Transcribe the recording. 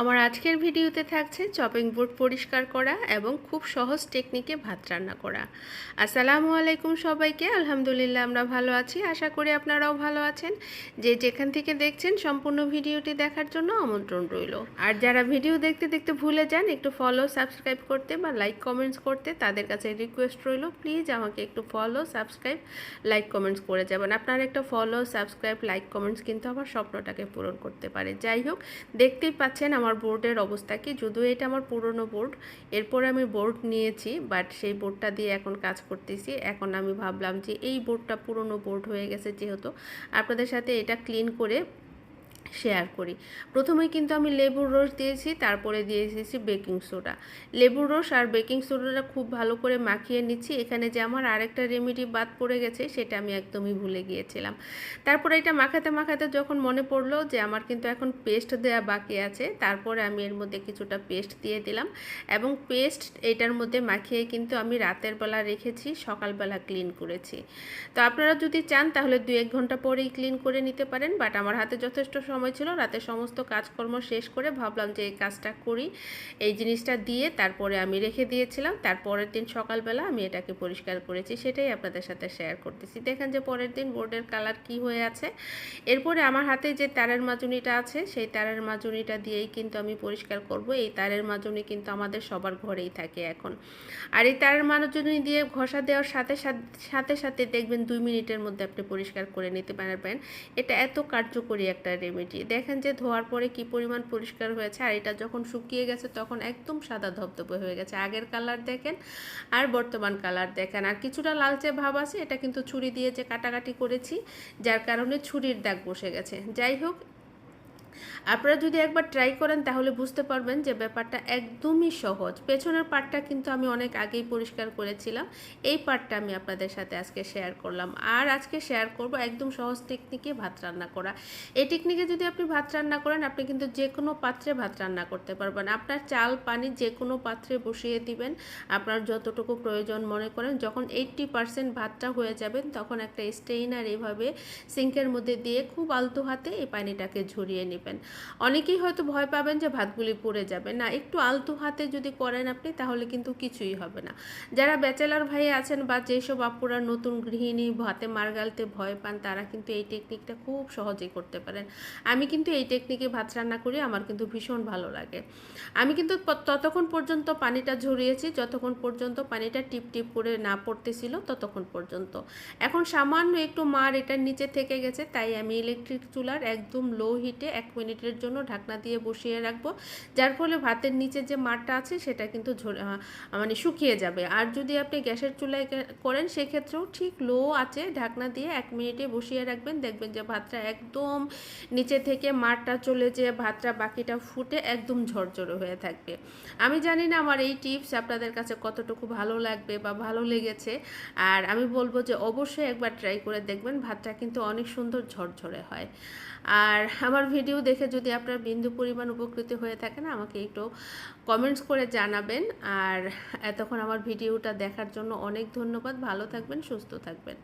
আমার আজকের ভিডিওতে থাকছে চপিং বোর্ড পরিষ্কার করা এবং খুব সহজ টেকনিকে ভাত রান্না করা। আসসালামু আলাইকুম সবাইকে, আলহামদুলিল্লাহ আমরা ভালো আছি, আশা করি আপনারাও ভালো আছেন। যে যেখান থেকে দেখছেন সম্পূর্ণ ভিডিওটি দেখার জন্য আমন্ত্রণ রইল। আর যারা ভিডিও দেখতে দেখতে ভুলে যান, একটু ফলো সাবস্ক্রাইব করতে বা লাইক কমেন্টস করতে তাদের কাছে রিকোয়েস্ট রইল। প্লিজ আমাকে একটু ফলো সাবস্ক্রাইব লাইক কমেন্টস করে যাবেন। আপনার একটা ফলো সাবস্ক্রাইব লাইক কমেন্টস কিন্তু আমার স্বপ্নটাকে পূরণ করতে পারে। যাই হোক, দেখতেই পাচ্ছেন আমার বোর্ডের অবস্থা কি? যদিও এটা আমার পুরনো বোর্ড এরপরে আমি বোর্ড নিয়েছি বাট সেই বোর্ডটা দিয়ে এখন কাজ করতেছি। এখন আমি ভাবলাম যে এই বোর্ডটা পুরনো বোর্ড হয়ে গেছে যেহেতু, আপনাদের সাথে এটা ক্লিন করে শেয়ার করি। প্রথমে কিন্তু আমি লেবুর রস দিয়েছি, তারপরে দিয়ে দিয়েছি বেকিং সোডা লেবুর রস আর বেকিং সোডাটা খুব ভালো করে মাখিয়ে নিচ্ছি। এখানে যে আমার আরেকটা রেমেডি বাদ পড়ে গেছে, সেটা আমি একদমই ভুলে গিয়েছিলাম। তারপরে এটা মাখাতে মাখাতে যখন মনে পড়ল যে আমার কিন্তু এখন পেস্ট দেওয়া বাকি আছে, তারপরে আমি এর মধ্যে কিছুটা পেস্ট দিয়ে দিলাম এবং পেস্ট এটার মধ্যে মাখিয়ে কিন্তু আমি রাতের বেলা রেখেছি, সকালবেলা ক্লিন করেছি। তো আপনারা যদি চান তাহলে দু এক ঘণ্টা পরেই ক্লিন করে নিতে পারেন বাট আমার হাতে যথেষ্ট সময় সময় ছিল, রাতে সমস্ত কাজকর্ম শেষ করে ভাবলাম যে এই কাজটা করি। এই জিনিসটা দিয়ে তারপরে আমি রেখে দিয়েছিলাম। তারপরের দিন সকালবেলা আমি এটাকে পরিষ্কার করেছি, সেটাই আপনাদের সাথে শেয়ার করতেছি। দেখেন যে পরের দিন বোর্ডের কালার কি হয়ে আছে। এরপরে আমার হাতে যে তারের মাজুনিটা আছে, সেই তারের মাজুনিটা দিয়েই কিন্তু আমি পরিষ্কার করব। এই তারের মাজুনি কিন্তু আমাদের সবার ঘরেই থাকে এখন। আর এই তারের মাজুনি দিয়ে ঘষা দেওয়ার সাথে সাথে সাথে দেখবেন দুই মিনিটের মধ্যে আপনি পরিষ্কার করে নিতে পারবেন। এটা এত কার্যকরী একটা রেমেডি দেখেন যে ধোয়ার পরে কি পরিমাণ পরিষ্কার হয়েছে, আর এটা যখন শুকিয়ে গেছে তখন একদম সাদা ধবধবে হয়ে গেছে। আগের কালার দেখেন আর বর্তমান কালার দেখেন। আর কিছুটা লালচে ভাব আছে, এটা কিন্তু ছুরি দিয়ে যে কাটাকাটি করেছি, যার কারণে ছুরির দাগ বসে গেছে। যাই হোক আপনারা যদি একবার ট্রাই করেন, তাহলে বুঝতে পারবেন যে ব্যাপারটা একদমই সহজ। পেছনের পার্টটা কিন্তু আমি অনেক আগেই পরিষ্কার করেছিলাম। এই পার্টটা আমি আপনাদের সাথে আজকে শেয়ার করলাম। আর আজকে শেয়ার করব একদম সহজ টেকনিকে ভাত রান্না করা। এই টেকনিকে যদি আপনি ভাত রান্না করেন, আপনি কিন্তু যে কোনো পাত্রে ভাত রান্না করতে পারবেন। আপনার চাল, পানি যে কোনো পাত্রে বসিয়ে দিবেন। আপনার যতটুকু প্রয়োজন মনে করেন, যখন এইট্টি পারসেন্ট ভাতটা হয়ে যাবেন তখন একটা স্টেইনার এইভাবে সিঙ্কের মধ্যে দিয়ে খুব আলতো হাতে এই পানিটাকে ঝরিয়ে নেবেন। অনেকেই হয়তো ভয় পাবেন যে ভাতগুলি পড়ে যাবে। না, একটু আলতু হাতে যদি করেন আপনি, তাহলে কিন্তু কিছুই হবে না। যারা ব্যাচেলার ভাই আছেন বা যেসব আপুরা নতুন গৃহিণী, ভাতে মার গালতে ভয় পান, তারা কিন্তু এই টেকনিকটা খুব সহজেই করতে পারেন। আমি কিন্তু এই টেকনিকে ভাত রান্না করি, আমার কিন্তু ভীষণ ভালো লাগে। আমি কিন্তু ততক্ষণ পর্যন্ত পানিটা ঝরিয়েছি, যতক্ষণ পর্যন্ত পানিটা টিপ টিপ করে না পড়তেছিল, ততক্ষণ পর্যন্ত। এখন সামান্য একটু মার এটার নিচে থেকে গেছে, তাই আমি ইলেকট্রিক চুলার একদম লো হিটে এক মিনিট মিনিটের জন্য ঢাকনা দিয়ে বসিয়ে রাখব। যার ফলে ভাতের নিচে যে মাঠটা আছে সেটা কিন্তু মানে শুকিয়ে যাবে। আর যদি আপনি গ্যাসের চুলায় করেন সেক্ষেত্রেও ঠিক লো আছে। ঢাকনা দিয়ে এক মিনিটে বসিয়ে রাখবেন। দেখবেন যে ভাতটা একদম নিচে থেকে মাঠটা চলে যে ভাতটা বাকিটা ফুটে একদম ঝরঝরে হয়ে থাকবে। আমি জানি না আমার এই টিপস আপনাদের কাছে কতটুকু ভালো লাগবে বা ভালো লেগেছে। আর আমি বলব যে অবশ্যই একবার ট্রাই করে দেখবেন, ভাতটা কিন্তু অনেক সুন্দর ঝরঝরে হয়। আর আমার ভিডিও দেখে যদি আপনার বিন্দু পরিমাণ উপকৃত হয়ে থাকেন আমাকে একটু কমেন্টস করে জানাবেন। আর এতক্ষণ আমার ভিডিওটা দেখার জন্য অনেক ধন্যবাদ। ভালো থাকবেন, সুস্থ থাকবেন।